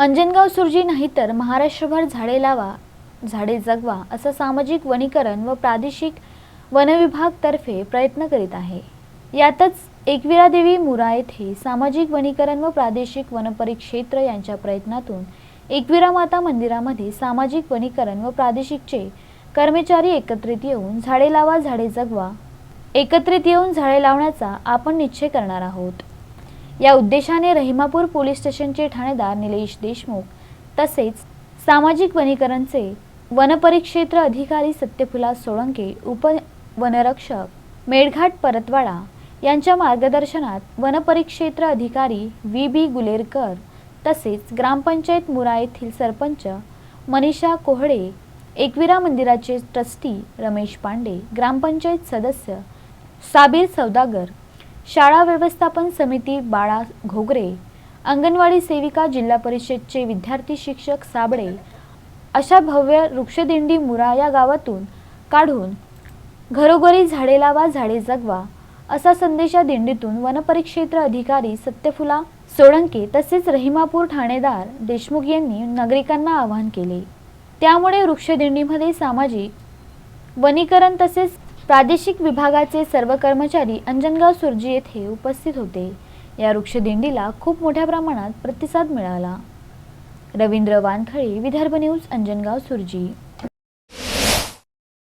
अंजनगाव सुरजी नाही तर महाराष्ट्रभर झाडे लावा झाडे जगवा असं सामाजिक वनीकरण व प्रादेशिक वनविभागतर्फे प्रयत्न करीत आहे. यातच एकविरादेवी मुरा येथे सामाजिक वनीकरण व प्रादेशिक वनपरिक्षेत्र यांच्या प्रयत्नातून एकविरा माता मंदिरामध्ये सामाजिक वनीकरण व प्रादेशिकचे कर्मचारी एकत्रित येऊन झाडे लावा झाडे जगवा एकत्रित येऊन झाडे लावण्याचा आपण निश्चय करणार आहोत. या उद्देशाने रहिमापूर पोलीस स्टेशनचे ठाणेदार निलेश देशमुख तसेच सामाजिक वनीकरणचे वनपरिक्षेत्र अधिकारी सत्यफुला सोळंके उपवनरक्षक मेळघाट परतवाडा यांच्या मार्गदर्शनात वनपरिक्षेत्र अधिकारी व्ही बी गुलेरकर तसेच ग्रामपंचायत मुरा येथील सरपंच मनीषा कोहडे एकविरा मंदिराचे ट्रस्टी रमेश पांडे ग्रामपंचायत सदस्य साबीर सौदागर शाळा व्यवस्थापन समिती बाळा घोगरे अंगणवाडी सेविका जिल्हा परिषदचे विद्यार्थी शिक्षक साबळे अशा भव्य वृक्षदिंडी मुरा या गावातून काढून घरोघरी झाडे लावा झाडे जगवा असा संदेश या दिंडीतून वनपरिक्षेत्र अधिकारी सत्यफुला सोळंके तसेच रहिमापूर ठाणेदार देशमुख यांनी नागरिकांना आवाहन केले. त्यामुळे वृक्षदिंडीमध्ये सामाजिक वनीकरण तसेच प्रादेशिक विभागाचे सर्व कर्मचारी अंजनगाव सुरजी येथे उपस्थित होते. या वृक्षदिंडीला खूप मोठ्या प्रमाणात प्रतिसाद मिळाला. रवींद्र वानखळे विदर्भ न्यूज अंजनगाव सुरजी.